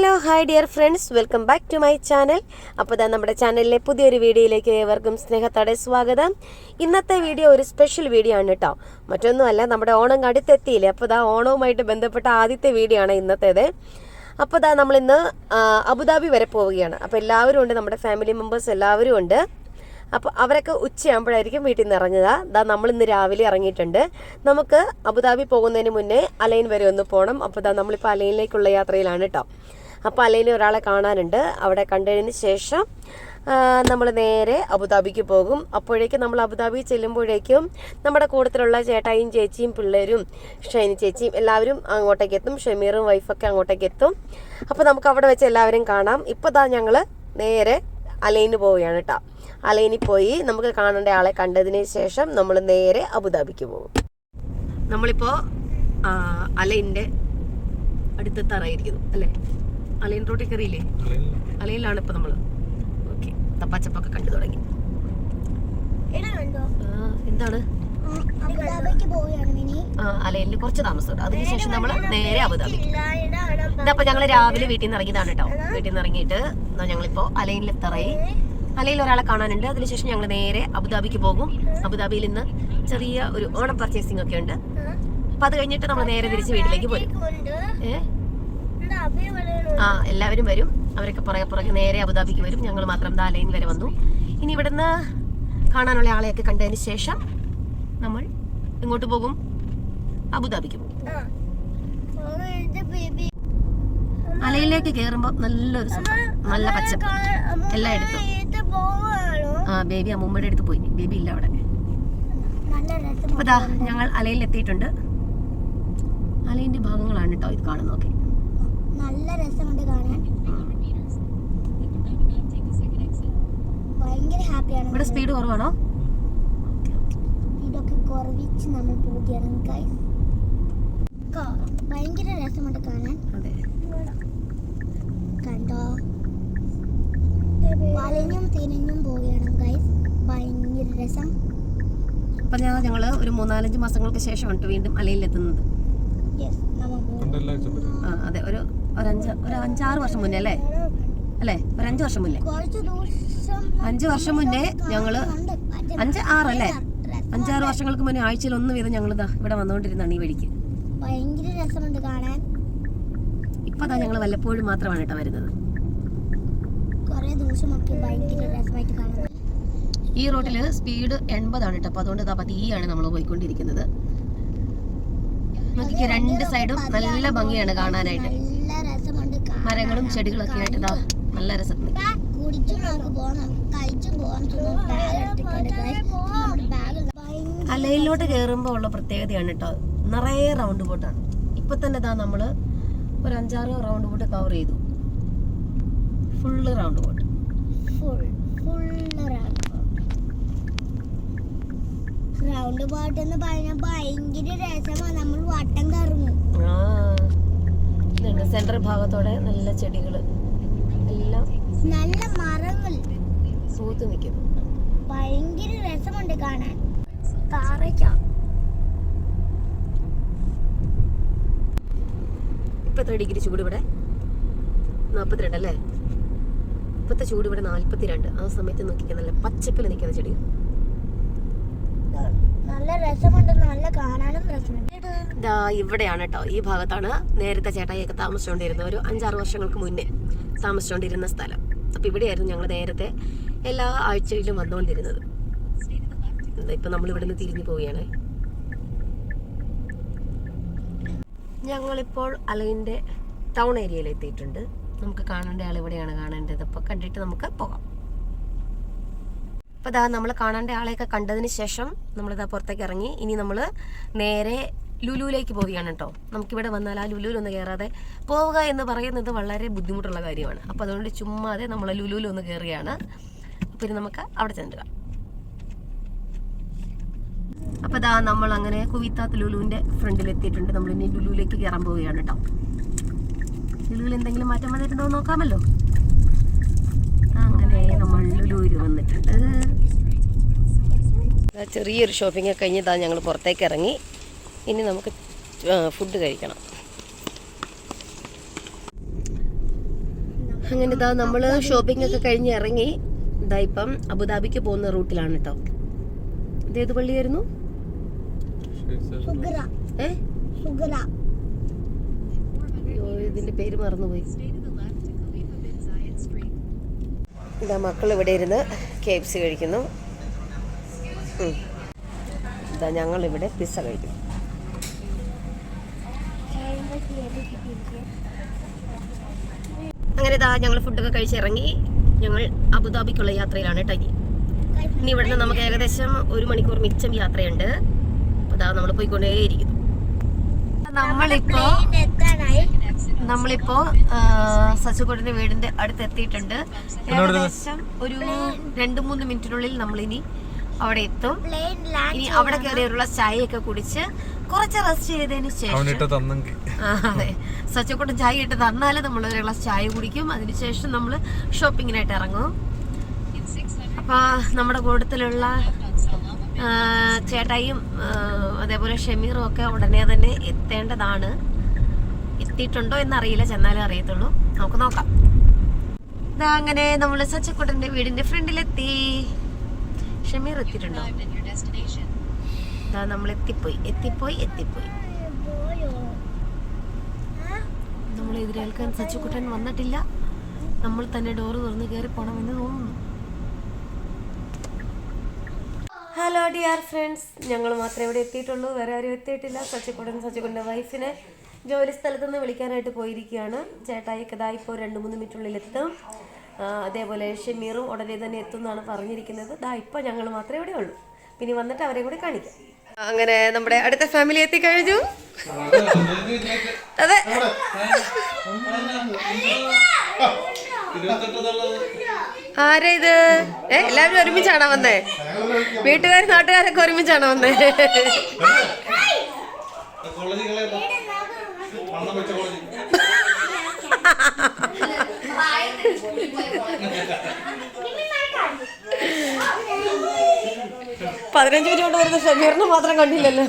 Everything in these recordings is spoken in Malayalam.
Hello hi dear friends. Welcome back to my channel. അപ്പോൾ ഇതാ നമ്മുടെ ചാനലിലെ പുതിയൊരു വീഡിയോയിലേക്ക് ഏവർക്കും സ്നേഹത്തോടെ സ്വാഗതം. ഇന്നത്തെ വീഡിയോ ഒരു സ്പെഷ്യൽ വീഡിയോ ആണ് കേട്ടോ. മറ്റൊന്നുമല്ല നമ്മുടെ ഓണം അടുത്തെത്തിയില്ലേ? അപ്പോൾ ഇതാ ഓണവുമായിട്ട് ബന്ധപ്പെട്ട ആദ്യത്തെ വീഡിയോ ആണ് ഇന്നത്തേത്. അപ്പോൾ ഇതാ നമ്മളിന്ന് അബുദാബി വരെ പോവുകയാണ്. അപ്പോൾ എല്ലാവരും ഉണ്ട് നമ്മുടെ ഫാമിലി മെമ്പേഴ്സ് എല്ലാവരും ഉണ്ട്. അപ്പോൾ അവരൊക്കെ ഉച്ചയാകുമ്പോഴായിരിക്കും വീട്ടിൽ നിന്ന് ഇറങ്ങുക. ദാ നമ്മളിന്ന് രാവിലെ ഇറങ്ങിയിട്ടുണ്ട്. നമുക്ക് അബുദാബി പോകുന്നതിന് മുന്നേ അലൈൻ വരെ ഒന്ന് പോകണം. അപ്പോൾ ദാ നമ്മളിപ്പോൾ അലൈനിലേക്കുള്ള യാത്രയിലാണ് കേട്ടോ. അപ്പോൾ അല്ലെങ്കിൽ ഒരാളെ കാണാനുണ്ട്. അവിടെ കണ്ടതിന് ശേഷം നമ്മൾ നേരെ അബുദാബിക്ക് പോകും. അപ്പോഴേക്കും നമ്മൾ അബുദാബി ചെല്ലുമ്പോഴേക്കും നമ്മുടെ കൂട്ടത്തിലുള്ള ചേട്ടായും ചേച്ചിയും പിള്ളേരും ഷൈനി ചേച്ചിയും എല്ലാവരും അങ്ങോട്ടേക്ക് എത്തും. ഷമീറും വൈഫൊക്കെ അങ്ങോട്ടേക്ക് എത്തും. അപ്പോൾ നമുക്ക് അവിടെ വെച്ച് എല്ലാവരും കാണാം. ഇപ്പോൾ ദാ ഞങ്ങൾ നേരെ അലൈന് പോവുകയാണ് കേട്ടോ. അലൈനിൽ പോയി നമുക്ക് കാണേണ്ട ആളെ കണ്ടതിന് ശേഷം നമ്മൾ നേരെ അബുദാബിക്ക് പോകും. നമ്മളിപ്പോൾ അലൈന്റെ അടുത്ത് തറയിരിക്കുന്നു അല്ലേ? അലൈൻ റോട്ടിൽ കയറിയില്ലേ? അലൈനിലാണ് ഇപ്പൊ നമ്മൾ. ഓക്കെ. തപ്പാച്ചപ്പൊക്കെ കണ്ടു തുടങ്ങി. എന്താണ്. അലൈനിൽ കുറച്ച് താമസമുണ്ട്. അതിനുശേഷം നമ്മൾ നേരെ അബുദാബി ഇതപ്പോ ഞങ്ങൾ ഞങ്ങൾ രാവിലെ വീട്ടിൽ നിന്ന് ഇറങ്ങിയതാണ് കേട്ടോ വീട്ടിൽ നിന്ന് ഇറങ്ങിയിട്ട് ഞങ്ങളിപ്പോ അലൈനിൽ എത്തറായി. അലയിൽ ഒരാളെ കാണാനുണ്ട്. അതിനുശേഷം ഞങ്ങൾ നേരെ അബുദാബിക്ക് പോകും. അബുദാബിയിൽ നിന്ന് ചെറിയ ഒരു ഓണം പർച്ചേസിംഗ് ഒക്കെ ഉണ്ട്. അപ്പൊ അത് കഴിഞ്ഞിട്ട് നമ്മൾ നേരെ തിരിച്ച് വീട്ടിലേക്ക് പോരും. ഉണ്ട്. ഏ ഇവിടെ അഭി പറയണു. ആ എല്ലാവരും വരും. അവരൊക്കെ പുറകെ പുറകെ നേരെ അബുദാബിക്ക് വരും. ഞങ്ങൾ മാത്രം ദാലൈൻ വരെ വന്നു. ഇനി ഇവിടുന്ന് കാണാനുള്ള ആളെയൊക്കെ കണ്ടതിന് ശേഷം നമ്മൾ ഇങ്ങോട്ട് പോകും. അബുദാബിക്ക് പോകും. അലയിലേക്ക് കയറുമ്പോൾ നല്ലൊരു നല്ല പച്ചപ്പ് എല്ലാം എല്ലായിടത്തും ആ ബേബി അമ്മൂമ്മയുടെ അടുത്ത് പോയി. ബേബി ഇല്ല അവിടെ. ദാ ഞങ്ങൾ അലയിൽ എത്തിയിട്ടുണ്ട് അലയിന്റെ ഭാഗങ്ങളാണ് കേട്ടോ ഇത് കാണുന്നതൊക്കെ നല്ല രസമുണ്ട് കാണാൻ. ഭയങ്കര ഹാപ്പിയാണ് ഇവിടെ സ്പീഡ് കുറവാണോ? ഇതൊക്കെ കുറവിച്ച് നമ്മൾ പോവുകയാണ് ഗൈസ് ഭയങ്കര രസമുണ്ട് കാണാൻ. കണ്ടോ? വലഞ്ഞും തിരിഞ്ഞും പോവുകയാണ് ഗൈസ് ഭയങ്കര രസം. അപ്പം ഞങ്ങൾ ഒരു മൂന്നാലഞ്ച് മാസങ്ങൾക്ക് ശേഷമാണ് വീണ്ടും അലയിൽ എത്തുന്നത് യെസ് നമ്മ പോകും. ആ ഒരു ഒരു അഞ്ച് ഒരു അഞ്ചാറ് വർഷം മുന്നേ അല്ലേ? അല്ലേ? ഒരു അഞ്ച് വർഷം മുന്നേ. അഞ്ചു വർഷം മുന്നേ ഞങ്ങൾ അഞ്ച് ആറ് അല്ലേ? അഞ്ചാറ് വർഷങ്ങൾക്ക് മുന്നേ ആഴ്ചയിൽ ഒന്നും വീതം ഞങ്ങൾ ഇവിടെ വന്നുകൊണ്ടിരുന്നാണ് ഈ വഴിക്ക്. ഭയങ്കര രസമുണ്ട് കാണാൻ. ഇപ്പൊ അതാ ഞങ്ങൾ വല്ലപ്പോഴും മാത്രമാണ് കേട്ടോ വരുന്നത്. ഈ റോഡിൽ സ്പീഡ് എൺപതാണ് കേട്ടോ. അപ്പൊ അതുകൊണ്ട് പതിയാണ് നമ്മൾ പോയിക്കൊണ്ടിരിക്കുന്നത്. നോക്കിക്കേ രണ്ട് സൈഡും നല്ല ഭംഗിയാണ് കാണാനായിട്ട്. നല്ല രസമുണ്ട്. കാണാൻ മരങ്ങളും ചെടികളൊക്കെ ആയിട്ട് ഇതാ നല്ല രസം. കലയിലോട്ട് കയറുമ്പോൾ ഉള്ള പ്രത്യേകതയാണ് കേട്ടോ നിറയെ റൗണ്ട് ബോട്ടാണ് ഇപ്പൊ തന്നെ ഇതാ നമ്മൾ ഒരു അഞ്ചാറ് റൗണ്ട് ബോട്ട് കവർ ചെയ്തു. Full round boat round boat എന്ന് പറഞ്ഞാൽ ഭയങ്കര രസമാണ് നമ്മൾ വട്ടം കറങ്ങും. ഇതുണ്ട്. സെൻട്രൽ ഭാഗത്തോടെ നല്ല ചെടികൾ എല്ലാം നല്ല മരങ്ങൾ. സൂത്ത് നിൽക്കുന്നു. ഭയങ്കര രസമുണ്ട് കാണാൻ. താറയ്ക്ക. ഇപ്പത്തെ ഡിഗ്രി ചൂട് ഇവിടെ? നാൽപ്പത്തിരണ്ട് അല്ലേ? ഇപ്പത്തെ ചൂട് ഇവിടെ നാല്പത്തിരണ്ട് ആ സമയത്ത് നോക്കിക്കാൻ നല്ല പച്ചപ്പിൽ നിൽക്കുന്ന ചെടി നല്ല രസമുണ്ട് നല്ല കാണാനും രസമുണ്ട്. ഇവിടെയാണ് കേട്ടോ ഈ ഭാഗത്താണ് നേരത്തെ ചേട്ടായിയൊക്കെ താമസിച്ചുകൊണ്ടിരുന്നത് ഒരു അഞ്ചാറ് വർഷങ്ങൾക്ക് മുന്നേ താമസിച്ചുകൊണ്ടിരുന്ന സ്ഥലം. അപ്പൊ ഇവിടെയായിരുന്നു ഞങ്ങൾ നേരത്തെ എല്ലാ ആഴ്ചയിലും വന്നുകൊണ്ടിരുന്നത് ഇപ്പൊ നമ്മൾ ഇവിടെ നിന്ന് തിരിഞ്ഞു പോവുകയാണ്. ഞങ്ങളിപ്പോൾ അലൈന്റെ ടൗൺ ഏരിയയിൽ എത്തിയിട്ടുണ്ട് നമുക്ക് കാണേണ്ട ആൾ ഇവിടെയാണ് കാണേണ്ടത്. അപ്പോൾ കണ്ടിട്ട് നമുക്ക് പോകാം. അപ്പോൾ ഇതാ നമ്മൾ കാണേണ്ട ആളെയൊക്കെ കണ്ടതിന് ശേഷം നമ്മളിതാ പുറത്തേക്ക് ഇറങ്ങി. ഇനി നമ്മൾ നേരെ ലുലുവിലേക്ക് പോവുകയാണ് കേട്ടോ നമുക്കിവിടെ വന്നാൽ ആ ലുലുവിലൊന്ന് കയറാതെ പോവുക എന്ന് പറയുന്നത് വളരെ ബുദ്ധിമുട്ടുള്ള കാര്യമാണ്. അപ്പോൾ അതുകൊണ്ട് ചുമ്മാതെ നമ്മൾ ലുലുവിലൊന്ന് കയറുകയാണ് ഇനി നമുക്ക് അവിടെ ചെന്നിട്ട് അപ്പോൾ ഇതാ നമ്മൾ അങ്ങനെ കുവിത്താത്ത് ലുലുവിന്റെ ഫ്രണ്ടിൽ എത്തിയിട്ടുണ്ട് നമ്മൾ ഇനി ലുലുവിലേക്ക് കയറാൻ പോവുകയാണ് കേട്ടോ ലുലുവിൽ എന്തെങ്കിലും മാറ്റം വന്നിട്ടുണ്ടോ നോക്കാമല്ലോ? അങ്ങനെ നമ്മൾ ലുലുവിൽ വന്നിട്ടുണ്ട്. ദാ ചെറിയൊരു ഷോപ്പിംഗ് ഒക്കെ കഴിഞ്ഞ് ഇതാ ഞങ്ങൾ പുറത്തേക്ക് ഇറങ്ങി. ഇനി നമുക്ക് ഫുഡ് കഴിക്കണം. അങ്ങനെ ഇതാ നമ്മൾ ഷോപ്പിംഗ് ഒക്കെ കഴിഞ്ഞ് ഇറങ്ങി. ഇതാ ഇപ്പം അബുദാബിക്ക് പോകുന്ന റൂട്ടിലാണ് കേട്ടോ ഇതേത് പള്ളിയായിരുന്നു? ഇതിന്റെ പേര് മറന്നുപോയി. ഇതാ മക്കൾ ഇവിടെ ഇരുന്ന് കെ എഫ് സി കഴിക്കുന്നു ഇതാ ഞങ്ങൾ ഇവിടെ പിസ്സ കഴിക്കുന്നു. അങ്ങനെ ഇതാ ഞങ്ങൾ ഫുഡൊക്കെ കഴിച്ചിറങ്ങി ഞങ്ങൾ അബുദാബിക്കുള്ള യാത്രയിലാണ് കേട്ടോ ഇനി. ഇവിടുന്ന് നമുക്ക് ഏകദേശം ഒരു മണിക്കൂർ മിച്ചം യാത്രയുണ്ട്. അപ്പൊ ഇതാ നമ്മൾ പോയിക്കൊണ്ടേയിരിക്കുന്നു. നമ്മളിപ്പോ നമ്മളിപ്പോ സച്ചുകോട്ടിന്റെ വീടിന്റെ അടുത്ത് എത്തിയിട്ടുണ്ട് ഏകദേശം ഒരു രണ്ട് മൂന്ന് മിനിറ്റിനുള്ളിൽ നമ്മൾ ഇനി അവിടെ എത്തും. ഇനി അവിടെ കയറിയുള്ള ചായയൊക്കെ കുടിച്ച് കുറച്ച് റെസ്റ്റ് ചെയ്തതിന് ശേഷം അതെ. സച്ചക്കൂട്ടം ചായ ഇട്ട് തന്നാൽ നമ്മൾ ഒരു ഗ്ലാസ് ചായ കുടിക്കും. അതിനുശേഷം നമ്മൾ ഷോപ്പിങ്ങിനായിട്ട് ഇറങ്ങും. അപ്പൊ നമ്മുടെ കൂട്ടത്തിലുള്ള ചേട്ടായും അതേപോലെ ഷമീറും ഒക്കെ ഉടനെ തന്നെ എത്തേണ്ടതാണ്. എത്തിയിട്ടുണ്ടോ എന്നറിയില്ല ചെന്നാലേ അറിയത്തുള്ളൂ. നമുക്ക് നോക്കാം. ഇതാ അങ്ങനെ നമ്മൾ സച്ചക്കുട്ടന്റെ വീടിന്റെ ഫ്രണ്ടിലെത്തി. ഷമീർ എത്തിയിട്ടുണ്ടോ? ഇതാ നമ്മൾ എത്തിപ്പോയി എത്തിപ്പോയി. എത്തിപ്പോയി പോയോ നമ്മൾ എതിരേൽക്കാൻ സച്ചുക്കുട്ടൻ വന്നിട്ടില്ല. നമ്മൾ തന്നെ ഡോറ് തുറന്ന് കയറി പോണമെന്ന് തോന്നുന്നു. ഹലോ ഡിയർ ഫ്രണ്ട്സ് ഞങ്ങൾ മാത്രമേ ഇവിടെ എത്തിയിട്ടുള്ളൂ. വേറെ ആരും എത്തിയിട്ടില്ല. സച്ചിക്കുട്ടൻ സച്ചിക്കുടന്റെ വൈഫിനെ ജോലി സ്ഥലത്ത് നിന്ന് വിളിക്കാനായിട്ട് പോയിരിക്കുകയാണ്. ചേട്ടായിക്ക് ഇതാ ഇപ്പോൾ രണ്ട് മൂന്ന് മിനിറ്റുള്ളിൽ എത്തും അതേപോലെ ഷമീറും ഉടനെ തന്നെ എത്തും എന്നാണ് പറഞ്ഞിരിക്കുന്നത്. ദാ ഇപ്പോൾ ഞങ്ങൾ മാത്രമേ ഇവിടെ ഉള്ളൂ. പിന്നെ വന്നിട്ട് അവരെ കൂടി കാണിക്കാം. അങ്ങനെ നമ്മുടെ അടുത്ത ഫാമിലി എത്തിക്കഴിഞ്ഞു അതെ. ആരാ ഇത്? ഏ എല്ലാവരും ഒരുമിച്ചാണോ വന്നേ? വീട്ടുകാരും നാട്ടുകാരൊക്കെ ഒരുമിച്ചാണോ വന്നേ? പതിനഞ്ച് മിനിറ്റ് കൊണ്ട് വരുന്ന സമീറിന് മാത്രം കണ്ടില്ലല്ലോ.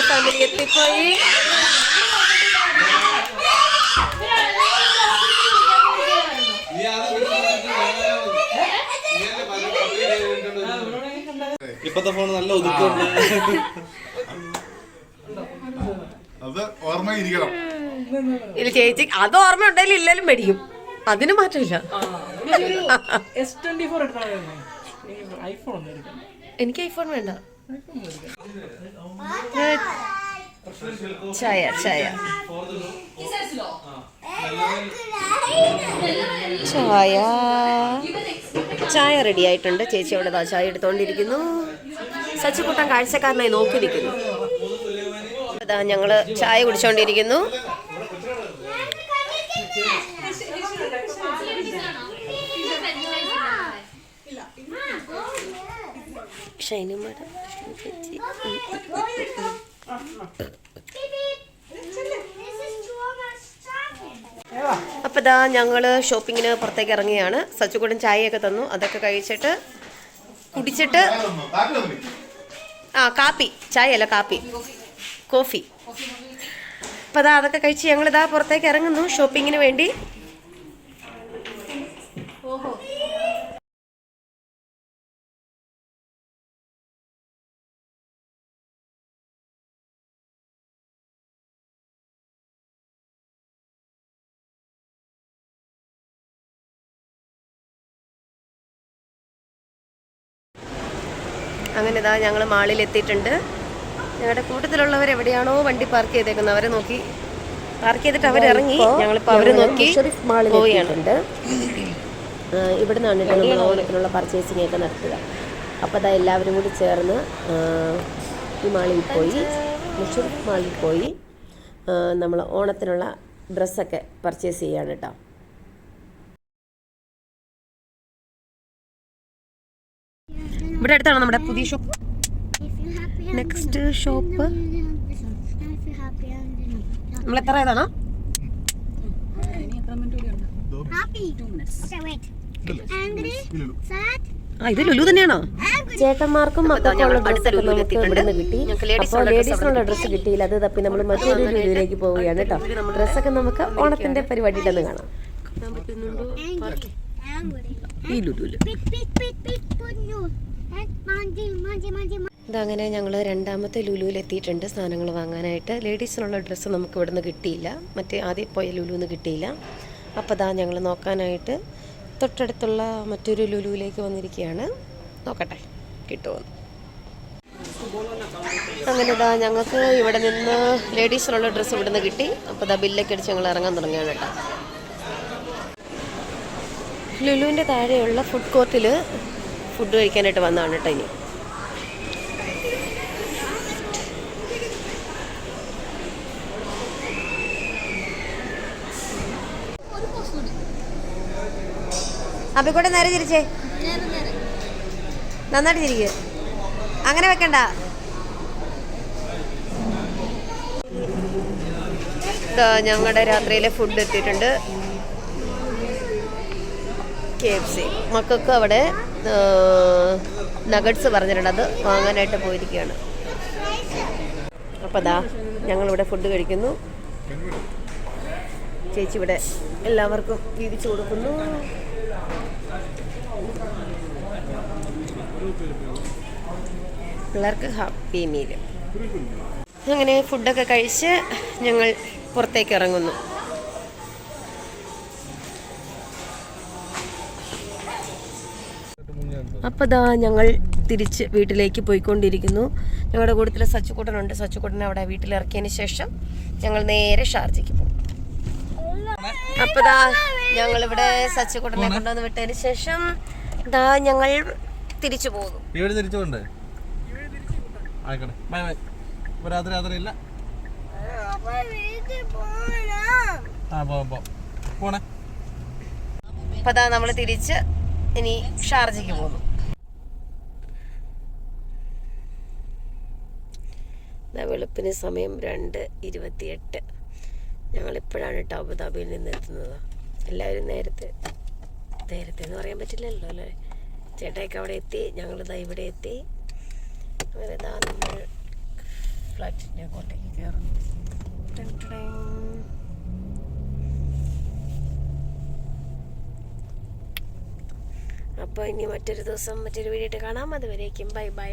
Family ഫാമിലി എത്തിപ്പോയി. ഇപ്പത്തെ ഫോൺ നല്ല ഒതുക്കുണ്ട് അത് ഓർമ്മയിരിക്കണം ഇല്ല ചേച്ചി അത് ഓർമ്മ ഉണ്ടെങ്കിൽ ഇല്ലെങ്കിലും മേടിക്കും. അതിന് മാറ്റമില്ല. എനിക്ക് ഐഫോൺ വേണ്ട. ചായ ചായ. ചായ. ചായ റെഡി ആയിട്ടുണ്ട്. അവിടെ ദാ ചായ എടുത്തോണ്ടിരിക്കുന്നു. സച്ചിക്കുട്ടൻ കാഴ്ചക്കാരനായി നോക്കി നിൽക്കുന്നു അതാ ഞങ്ങൾ ചായ കുടിച്ചോണ്ടിരിക്കുന്നു. ഷൈനിമ്മയുടെ ചേച്ചി അപ്പൊ ഇതാ ഞങ്ങൾ ഷോപ്പിങ്ങിന് പുറത്തേക്ക് ഇറങ്ങിയാണ്. സച്ചുകൂടൻ ചായയൊക്കെ തന്നു. അതൊക്കെ കഴിച്ചിട്ട് കുടിച്ചിട്ട് ആ കാപ്പി. ചായ അല്ല കാപ്പി. കോഫി. അപ്പൊ അതാ അതൊക്കെ കഴിച്ച് ഞങ്ങൾ ഇതാ പുറത്തേക്ക് ഇറങ്ങുന്നു. ഷോപ്പിങ്ങിന് വേണ്ടി അങ്ങനെ ഇതാ ഞങ്ങൾ മാളിൽ എത്തിയിട്ടുണ്ട് ഞങ്ങളുടെ കൂട്ടത്തിലുള്ളവർ എവിടെയാണോ വണ്ടി പാർക്ക് ചെയ്തേക്കുന്നത് അവരെ നോക്കി പാർക്ക് ചെയ്തിട്ട് അവരിറങ്ങി ഇറങ്ങി. ഞങ്ങളിപ്പോൾ അവരെ നോക്കി പോവുകയാണ്. ഇവിടെ നിന്നാണ് നമ്മൾ ഓണത്തിനുള്ള പർച്ചേസിംഗ് ഒക്കെ നടത്തുക. അപ്പോൾ അതാ എല്ലാവരും കൂടി ചേർന്ന് ഈ മാളിൽ പോയി. മുഷറിഫ് മാളിൽ പോയി. നമ്മൾ ഓണത്തിനുള്ള ഡ്രസ്സൊക്കെ പർച്ചേസ് ചെയ്യാണ് കേട്ടോ ഇവിടെ അടുത്താണ് നമ്മുടെ പുതിയ ഷോപ്പ് നെക്സ്റ്റ് ഷോപ്പ് നമ്മൾ എത്ര ഏതാണോ ആ ഇത് ലുലു തന്നെയാണോ ചേട്ടന്മാർക്കും ഇവിടുന്ന് കിട്ടി അപ്പോൾ ലേഡീസിനുള്ള ഡ്രസ്സ് കിട്ടിയില്ല അത് തപ്പി നമ്മൾ മറ്റൊരു ലുലുവിലേക്ക് പോവുകയാണ് കേട്ടോ ഡ്രസ്സൊക്കെ നമുക്ക് ഓണത്തിന്റെ പരിപാടിയിലൊന്ന് കാണാം angry, angry. ഈ ലുലുൽ ഇതങ്ങനെ ഞങ്ങൾ രണ്ടാമത്തെ ലുലുവിൽ എത്തിയിട്ടുണ്ട് സാധനങ്ങൾ വാങ്ങാനായിട്ട്. ലേഡീസിനുള്ള ഡ്രസ്സ് നമുക്ക് ഇവിടുന്ന് കിട്ടിയില്ല. മറ്റേ ആദ്യം പോയ ലുലുന്ന് കിട്ടിയില്ല. അപ്പോൾ ദാ ഞങ്ങൾ നോക്കാനായിട്ട് തൊട്ടടുത്തുള്ള മറ്റൊരു ലുലുവിലേക്ക് വന്നിരിക്കുകയാണ്. നോക്കട്ടെ കിട്ടുമോ അങ്ങനെ ഇതാ ഞങ്ങൾക്ക് ഇവിടെ നിന്ന് ലേഡീസിനുള്ള ഡ്രസ്സ് ഇവിടെ നിന്ന് കിട്ടി. അപ്പോൾ ഇതാ ബില്ലൊക്കെ അടിച്ച് ഞങ്ങൾ ഇറങ്ങാൻ തുടങ്ങിയാണ് കേട്ടോ. ലുലുവിന്റെ താഴെയുള്ള ഫുഡ് കോർട്ടിൽ ഫുഡ് കഴിക്കാനായിട്ട് വന്നതാണ് കേട്ടോ ഇനി. അപ്പൊ കൂടെ നേരെ തിരിച്ചേ. നന്നായിട്ട് തിരിക്കുക അങ്ങനെ വെക്കണ്ട. ഞങ്ങളുടെ രാത്രിയിലെ ഫുഡ് എത്തിയിട്ടുണ്ട്. K F C. മക്കൾക്ക് അവിടെ നഗട്സ് പറഞ്ഞിട്ടുണ്ട് അത് വാങ്ങാനായിട്ട് പോയിരിക്കുകയാണ്. അപ്പോൾ അതാ ഞങ്ങളിവിടെ ഫുഡ് കഴിക്കുന്നു. ചേച്ചി ഇവിടെ എല്ലാവർക്കും വീതിച്ചു കൊടുക്കുന്നു. പിള്ളേർക്ക് ഹാപ്പി മീൽ അങ്ങനെ ഫുഡൊക്കെ കഴിച്ച് ഞങ്ങൾ പുറത്തേക്ക് ഇറങ്ങുന്നു. അപ്പോൾ ദാ ഞങ്ങൾ തിരിച്ച് വീട്ടിലേക്ക് പോയിക്കൊണ്ടിരിക്കുന്നു. ഞങ്ങളുടെ കൂട്ടത്തിൽ സച്ചുക്കുട്ടനുണ്ട്. സച്ചുക്കുട്ടനെ അവിടെ വീട്ടിലിറക്കിയതിന് ശേഷം ഞങ്ങൾ നേരെ ഷാർജയ്ക്ക് പോകും. അപ്പോൾ ദാ ഞങ്ങളിവിടെ സച്ചുക്കൂട്ടനെ കൊണ്ടുവന്ന് വിട്ടതിന് ശേഷം ദാ ഞങ്ങൾ തിരിച്ചു പോകും ഇവിടെ തിരിച്ചുകൊണ്ട് ആയിക്കോട്ടെ. Bye bye. ഇപ്പൊ രാത്രി രാത്രി ഇല്ല? ആ പോവാം പോവാം പോണേ. അപ്പോൾ ദാ നമ്മൾ തിരിച്ച് ഇനി ഷാർജയ്ക്ക് പോകുന്നു. വെളുപ്പിന് സമയം രണ്ട് ഇരുപത്തിയെട്ട്. ഞങ്ങളിപ്പോഴാണ് കേട്ടോ അബുദാബിയിൽ നിന്ന് എത്തുന്നത്. എല്ലാവരും നേരത്തെ നേരത്തെ എന്ന് പറയാൻ പറ്റില്ലല്ലോ അല്ലേ? ചേട്ടായിക്ക് അവിടെ എത്തി ഞങ്ങൾ ഞങ്ങളിതാ ഇവിടെ എത്തി. അങ്ങനെ ഇതാ നമ്മൾ ഫ്ലാറ്റിന്റെ അങ്ങോട്ടേക്ക് കയറുന്നു. അപ്പോൾ ഇനി മറ്റൊരു ദിവസം മറ്റൊരു വീഡിയോ കാണാം. അതുവരേക്കും ബൈ ബൈ.